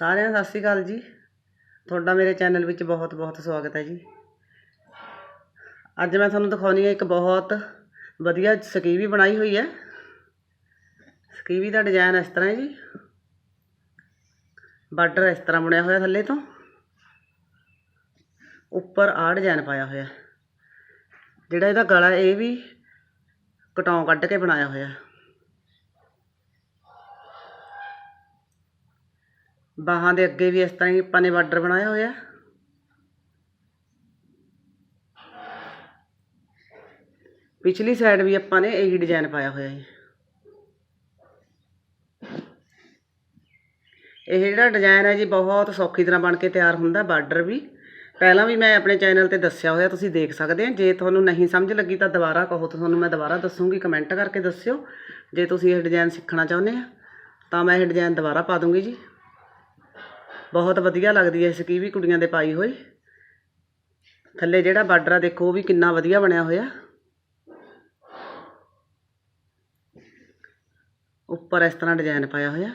ਸਾਰਿਆਂ ਨੂੰ ਸਤਿ ਸ਼੍ਰੀ ਅਕਾਲ ਜੀ। ਤੁਹਾਡਾ ਮੇਰੇ ਚੈਨਲ ਵਿੱਚ ਬਹੁਤ ਬਹੁਤ ਸਵਾਗਤ ਹੈ ਜੀ। ਅੱਜ ਮੈਂ ਤੁਹਾਨੂੰ ਦਿਖਾਉਣੀ ਹੈ ਇੱਕ ਬਹੁਤ ਵਧੀਆ ਸਕੀਵੀ ਬਣਾਈ ਹੋਈ ਹੈ। ਸਕੀਵੀ ਦਾ ਡਿਜ਼ਾਈਨ ਇਸ ਤਰ੍ਹਾਂ ਹੈ ਜੀ। ਬਾਰਡਰ ਇਸ ਤਰ੍ਹਾਂ ਬਣਿਆ ਹੋਇਆ ਥੱਲੇ ਤੋਂ। ਉੱਪਰ ਆਹ ਡਿਜ਼ਾਈਨ ਪਾਇਆ ਹੋਇਆ। ਜਿਹੜਾ ਇਹਦਾ ਗਲਾ ਇਹ ਵੀ ਕਟਾਉ ਕੱਢ ਕੇ ਬਣਾਇਆ ਹੋਇਆ। ਬਾਹਾਂ ਦੇ ਅੱਗੇ ਵੀ ਇਸ ਤਰ੍ਹਾਂ ਹੀ ਆਪਾਂ ਨੇ ਬਾਰਡਰ ਬਣਾਇਆ ਹੋਇਆ। ਪਿਛਲੀ ਸਾਈਡ ਵੀ ਆਪਾਂ ਨੇ ਇਹੀ ਡਿਜ਼ਾਈਨ ਪਾਇਆ ਹੋਇਆ ਹੈ ਇਹ ਜਿਹੜਾ ਡਿਜ਼ਾਈਨ ਹੈ ਜੀ, ਬਹੁਤ ਸੌਖੀ ਤਰ੍ਹਾਂ ਬਣ ਕੇ ਤਿਆਰ ਹੁੰਦਾ ਬਾਰਡਰ ਵੀ। ਪਹਿਲਾਂ ਵੀ ਮੈਂ ਆਪਣੇ ਚੈਨਲ ਤੇ ਦੱਸਿਆ ਹੋਇਆ, ਤੁਸੀਂ ਦੇਖ ਸਕਦੇ ਹੋ। ਜੇ ਤੁਹਾਨੂੰ ਨਹੀਂ ਸਮਝ ਲੱਗੀ ਤਾਂ ਦੁਬਾਰਾ ਕਹੋ ਤੁਹਾਨੂੰ ਮੈਂ ਦੁਬਾਰਾ ਦੱਸੂਗੀ। ਕਮੈਂਟ ਕਰਕੇ ਦੱਸਿਓ। ਜੇ ਤੁਸੀਂ ਇਹ ਡਿਜ਼ਾਈਨ ਸਿੱਖਣਾ ਚਾਹੁੰਦੇ ਆ, ਤਾਂ ਮੈਂ ਇਹ ਡਿਜ਼ਾਈਨ ਦੁਬਾਰਾ ਪਾ ਦੂੰਗੀ ਜੀ। ਬਹੁਤ ਵਧੀਆ ਲੱਗਦੀ ਹੈ ਇਸ ਕੀ ਵੀ ਕੁੜੀਆਂ ਦੇ ਪਾਈ ਹੋਈ ਥੱਲੇ ਜਿਹੜਾ ਬਾਰਡਰ ਆ, ਦੇਖੋ ਉਹ ਵੀ ਕਿੰਨਾ ਵਧੀਆ ਬਣਿਆ ਹੋਇਆ। ਉੱਪਰ ਇਸ ਤਰ੍ਹਾਂ ਡਿਜ਼ਾਈਨ ਪਾਇਆ ਹੋਇਆ।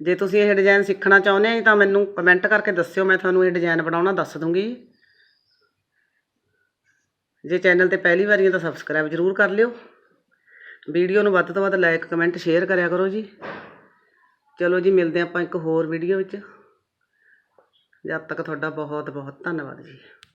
ਜੇ ਤੁਸੀਂ ਇਹ ਡਿਜ਼ਾਈਨ ਸਿੱਖਣਾ ਚਾਹੁੰਦੇ ਹੋ ਤਾਂ ਮੈਨੂੰ ਕਮੈਂਟ ਕਰਕੇ ਦੱਸਿਓ, ਮੈਂ ਤੁਹਾਨੂੰ ਇਹ ਡਿਜ਼ਾਈਨ ਬਣਾਉਣਾ ਦੱਸ ਦੂੰਗੀ। ਜੇ ਚੈਨਲ ਤੇ ਪਹਿਲੀ ਵਾਰੀ ਹੈ ਤਾਂ ਸਬਸਕ੍ਰਾਈਬ ਜ਼ਰੂਰ ਕਰ ਲਿਓ। ਵੀਡੀਓ ਨੂੰ ਵੱਧ ਤੋਂ ਵੱਧ ਲਾਈਕ ਕਮੈਂਟ ਸ਼ੇਅਰ ਕਰਿਆ ਕਰੋ ਜੀ। ਚਲੋ ਜੀ, ਮਿਲਦੇ ਆਪਾਂ ਇੱਕ ਹੋਰ ਵੀਡੀਓ ਵਿੱਚ। ਜਦ ਤੱਕ ਤੁਹਾਡਾ ਬਹੁਤ ਬਹੁਤ ਧੰਨਵਾਦ ਜੀ।